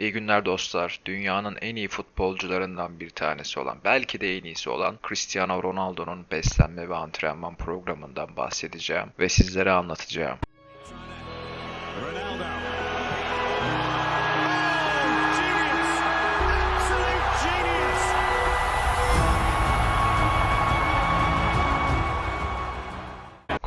İyi günler dostlar. Dünyanın en iyi futbolcularından bir tanesi olan, belki de en iyisi olan Cristiano Ronaldo'nun beslenme ve antrenman programından bahsedeceğim ve sizlere anlatacağım.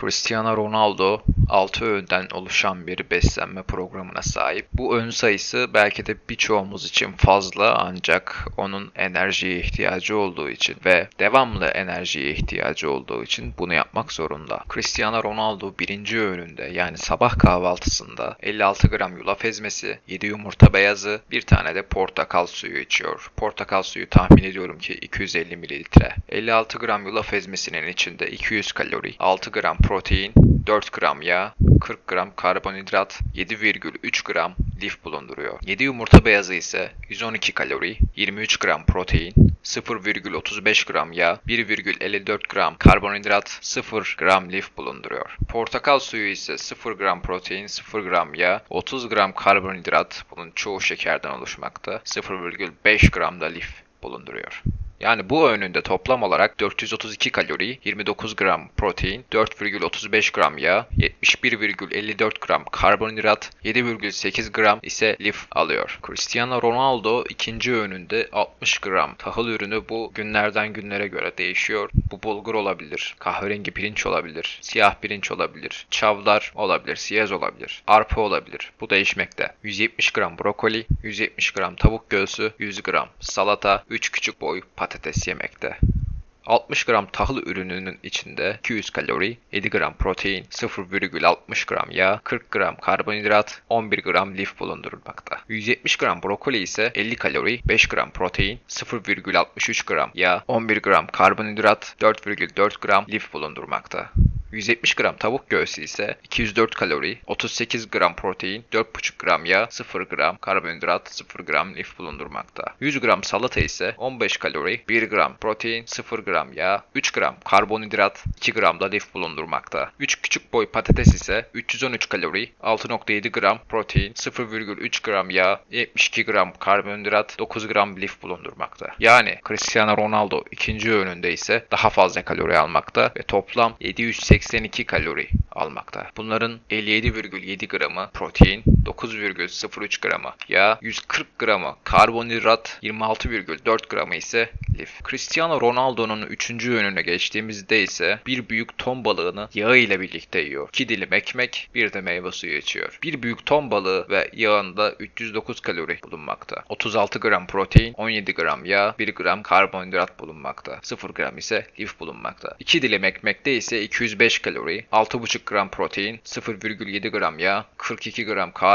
Cristiano Ronaldo 6 öğünden oluşan bir beslenme programına sahip. Bu ön sayısı belki de birçoğumuz için fazla ancak onun enerjiye ihtiyacı olduğu için ve devamlı enerjiye ihtiyacı olduğu için bunu yapmak zorunda. Cristiano Ronaldo birinci öğününde yani sabah kahvaltısında 56 gram yulaf ezmesi, 7 yumurta beyazı, bir tane de portakal suyu içiyor. Portakal suyu tahmin ediyorum ki 250 mililitre. 56 gram yulaf ezmesinin içinde 200 kalori, 6 gram protein, 4 gram yağ, 40 gram karbonhidrat, 7,3 gram lif bulunduruyor. 7 yumurta beyazı ise 112 kalori, 23 gram protein, 0,35 gram yağ, 1,54 gram karbonhidrat, 0 gram lif bulunduruyor. Portakal suyu ise 0 gram protein, 0 gram yağ, 30 gram karbonhidrat, bunun çoğu şekerden oluşmakta, 0,5 gram da lif bulunduruyor. Yani bu öğününde toplam olarak 432 kalori, 29 gram protein, 4,35 gram yağ, 71,54 gram karbonhidrat, 7,8 gram ise lif alıyor. Cristiano Ronaldo ikinci öğününde 60 gram tahıl ürünü bu günlerden günlere göre değişiyor. Bu bulgur olabilir, kahverengi pirinç olabilir, siyah pirinç olabilir, çavdar olabilir, siyaz olabilir, arpa olabilir. Bu değişmekte. 170 gram brokoli, 170 gram tavuk göğsü, 100 gram salata, 3 küçük boy patates yemekte. 60 gram tahıl ürününün içinde 200 kalori, 7 gram protein, 0,60 gram yağ, 40 gram karbonhidrat, 11 gram lif bulundurulmakta. 170 gram brokoli ise 50 kalori, 5 gram protein, 0,63 gram yağ, 11 gram karbonhidrat, 4,4 gram lif bulundurmakta. 170 gram tavuk göğsü ise 204 kalori, 38 gram protein, 4,5 gram yağ, 0 gram karbonhidrat, 0 gram lif bulundurmakta. 100 gram salata ise 15 kalori, 1 gram protein, 0 gram yağ, 3 gram karbonhidrat, 2 gram da lif bulundurmakta. 3 küçük boy patates ise 313 kalori, 6,7 gram protein, 0,3 gram yağ, 72 gram karbonhidrat, 9 gram lif bulundurmakta. Yani Cristiano Ronaldo ikinci öğününde ise daha fazla kalori almakta ve toplam 782 kalori almakta. Bunların 57,7 gramı protein, 9,03 gramı yağ, 140 gramı karbonhidrat, 26,4 gramı ise lif. Cristiano Ronaldo'nun 3. önüne geçtiğimizde ise bir büyük ton balığını yağı ile birlikte yiyor. 2 dilim ekmek, bir de meyve suyu içiyor. Bir büyük ton balığı ve yağında 309 kalori bulunmakta. 36 gram protein, 17 gram yağ, 1 gram karbonhidrat bulunmakta. 0 gram ise lif bulunmakta. 2 dilim ekmekte ise 205 kalori, 6,5 gram protein, 0,7 gram yağ, 42 gram karbonhidrat,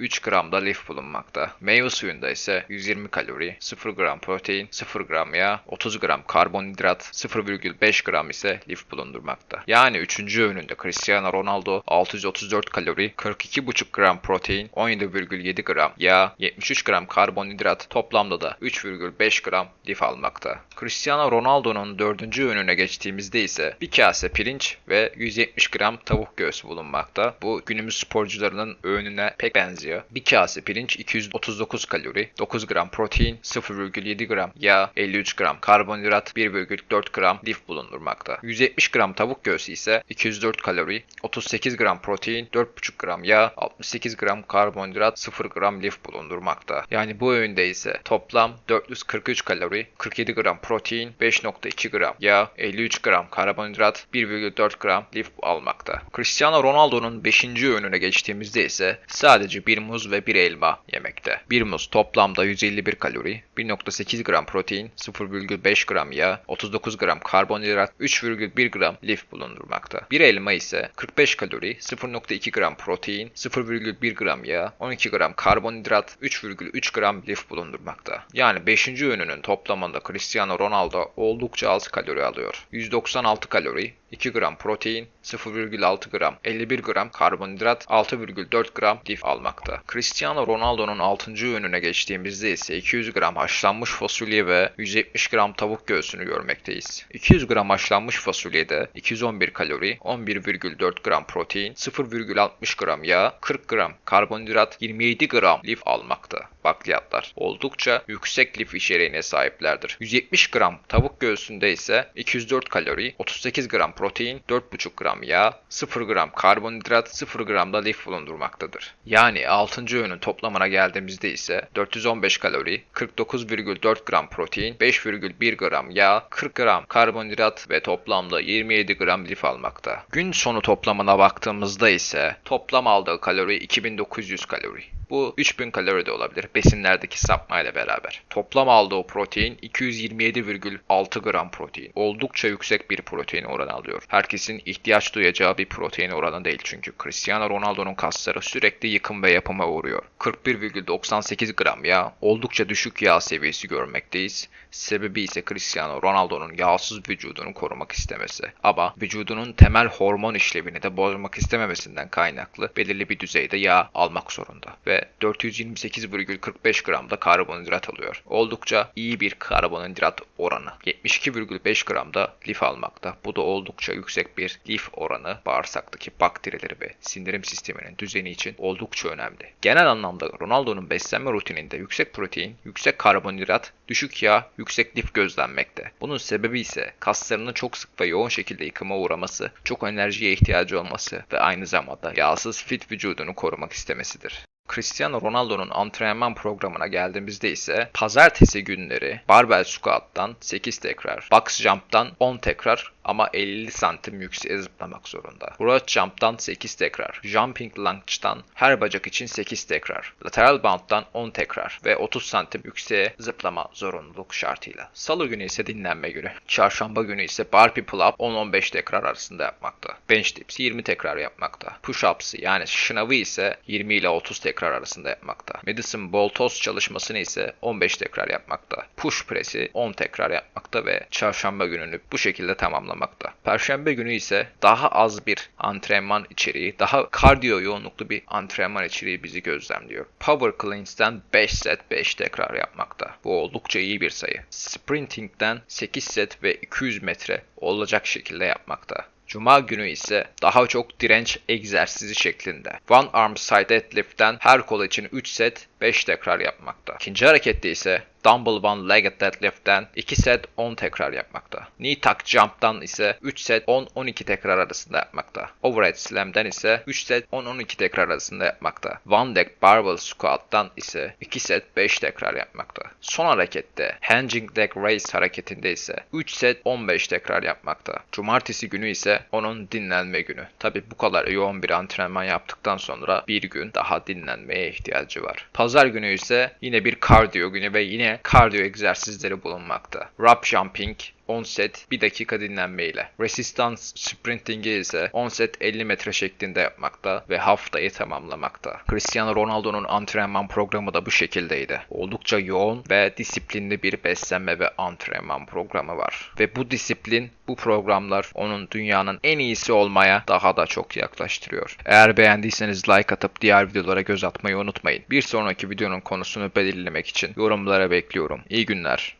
3 gram da lif bulunmakta. Meyve suyunda ise 120 kalori, 0 gram protein, 0 gram yağ, 30 gram karbonhidrat, 0,5 gram ise lif bulundurmakta. Yani 3. öğününde Cristiano Ronaldo 634 kalori, 42,5 gram protein, 17,7 gram yağ, 73 gram karbonhidrat, toplamda da 3,5 gram lif almakta. Cristiano Ronaldo'nun 4. öğününe geçtiğimizde ise bir kase pirinç ve 170 gram tavuk göğsü bulunmakta. Bu günümüz sporcularının öğününe pek benziyor. Bir kase pirinç 239 kalori, 9 gram protein, 0,7 gram yağ, 53 gram karbonhidrat, 1,4 gram lif bulundurmakta. 170 gram tavuk göğsü ise 204 kalori, 38 gram protein, 4,5 gram yağ, 68 gram karbonhidrat, 0 gram lif bulundurmakta. Yani bu öğünde ise toplam 443 kalori, 47 gram protein, 5,2 gram yağ, 53 gram karbonhidrat, 1,4 gram lif almakta. Cristiano Ronaldo'nun 5. öğününe geçtiğimizde ise sadece bir muz ve bir elma yemekte. Bir muz toplamda 151 kalori, 1.8 gram protein, 0,5 gram yağ, 39 gram karbonhidrat, 3,1 gram lif bulundurmakta. Bir elma ise 45 kalori, 0.2 gram protein, 0,1 gram yağ, 12 gram karbonhidrat, 3,3 gram lif bulundurmakta. Yani 5. öğününün toplamında Cristiano Ronaldo oldukça az kalori alıyor. 196 kalori, 2 gram protein, 0,6 gram, 51 gram karbonhidrat, 6,4 gram lif almakta. Cristiano Ronaldo'nun 6. öğününe geçtiğimizde ise 200 gram haşlanmış fasulye ve 170 gram tavuk göğsünü görmekteyiz. 200 gram haşlanmış fasulyede 211 kalori, 11,4 gram protein, 0,60 gram yağ, 40 gram karbonhidrat, 27 gram lif almakta. Bakliyatlar oldukça yüksek lif içeriğine sahiplerdir. 170 gram tavuk göğsünde ise 204 kalori, 38 gram protein, 4,5 gram yağ, 0 gram karbonhidrat, 0 gram da lif bulundurmaktadır. Yani 6. öğünün toplamına geldiğimizde ise 415 kalori, 49,4 gram protein, 5,1 gram yağ, 40 gram karbonhidrat ve toplamda 27 gram lif almakta. Gün sonu toplamına baktığımızda ise toplam aldığı kalori 2900 kalori. Bu 3000 kalori de olabilir besinlerdeki sapmayla beraber. Toplam aldığı protein 227,6 gram protein. Oldukça yüksek bir protein oranı alıyor. Herkesin ihtiyaç duyacağı bir protein oranı değil çünkü Cristiano Ronaldo'nun kasları sürekli yıkım ve yapıma uğruyor. 41,98 gram yağ, oldukça düşük yağ seviyesi görmekteyiz. Sebebi ise Cristiano Ronaldo'nun yağsız vücudunu korumak istemesi. Ama vücudunun temel hormon işlevini de bozmak istememesinden kaynaklı belirli bir düzeyde yağ almak zorunda. Ve 428,45 gram da karbonhidrat alıyor. Oldukça iyi bir karbonhidrat oranı. 72,5 gram da lif almakta. Bu da oldukça yüksek bir lif oranı bağırsaktaki bakterileri ve sindirim sisteminin düzeni için oldukça önemli. Genel anlamda Ronaldo'nun beslenme rutininde yüksek protein, yüksek karbonhidrat, düşük yağ, yüksek lif gözlenmekte. Bunun sebebi ise kaslarının çok sık ve yoğun şekilde yıkıma uğraması, çok enerjiye ihtiyacı olması ve aynı zamanda yağsız fit vücudunu korumak istemesidir. Cristiano Ronaldo'nun antrenman programına geldiğimizde ise pazartesi günleri barbell squat'tan 8 tekrar, box jump'tan 10 tekrar ama 50 santim yükseğe zıplamak zorunda. Broad jump'tan 8 tekrar, jumping lunge'dan her bacak için 8 tekrar, lateral bound'dan 10 tekrar ve 30 santim yükseğe zıplama zorunluluk şartıyla. Salı günü ise dinlenme günü. Çarşamba günü ise burpee pull-up 10-15 tekrar arasında yapmakta. Bench dips 20 tekrar yapmakta. Push-ups'ı yani şınavı ise 20 ile 30 tekrar arasında yapmakta. Medicine ball toss çalışmasını ise 15 tekrar yapmakta. Push press'i 10 tekrar yapmakta ve çarşamba gününü bu şekilde tamamlamakta. Perşembe günü ise daha az bir antrenman içeriği, daha kardiyo yoğunluklu bir antrenman içeriği bizi gözlemliyor. Power cleans'ten 5 set 5 tekrar yapmakta. Bu oldukça iyi bir sayı. Sprinting'den 8 set ve 200 metre olacak şekilde yapmakta. Cuma günü ise daha çok direnç egzersizi şeklinde. One arm side deadlift'ten her kol için 3 set 5 tekrar yapmakta. İkinci harekette ise Dumbbell One Legged Deadlift'ten 2 set 10 tekrar yapmakta. Knee Tuck Jump'tan ise 3 set 10-12 tekrar arasında yapmakta. Overhead Slam'den ise 3 set 10-12 tekrar arasında yapmakta. One Leg Barbell Squat'tan ise 2 set 5 tekrar yapmakta. Son harekette Hinging Leg Raise hareketinde ise 3 set 15 tekrar yapmakta. Cumartesi günü ise onun dinlenme günü. Tabi bu kadar yoğun bir antrenman yaptıktan sonra bir gün daha dinlenmeye ihtiyacı var. Pazar günü ise yine bir kardiyo günü ve yine kardiyo egzersizleri bulunmakta. Rope jumping, 10 set 1 dakika dinlenmeyle. Resistance sprinting'i ise 10 set 50 metre şeklinde yapmakta ve haftayı tamamlamakta. Cristiano Ronaldo'nun antrenman programı da bu şekildeydi. Oldukça yoğun ve disiplinli bir beslenme ve antrenman programı var. Ve bu disiplin, bu programlar onun dünyanın en iyisi olmaya daha da çok yaklaştırıyor. Eğer beğendiyseniz like atıp diğer videolara göz atmayı unutmayın. Bir sonraki videonun konusunu belirlemek için yorumlara bekliyorum. İyi günler.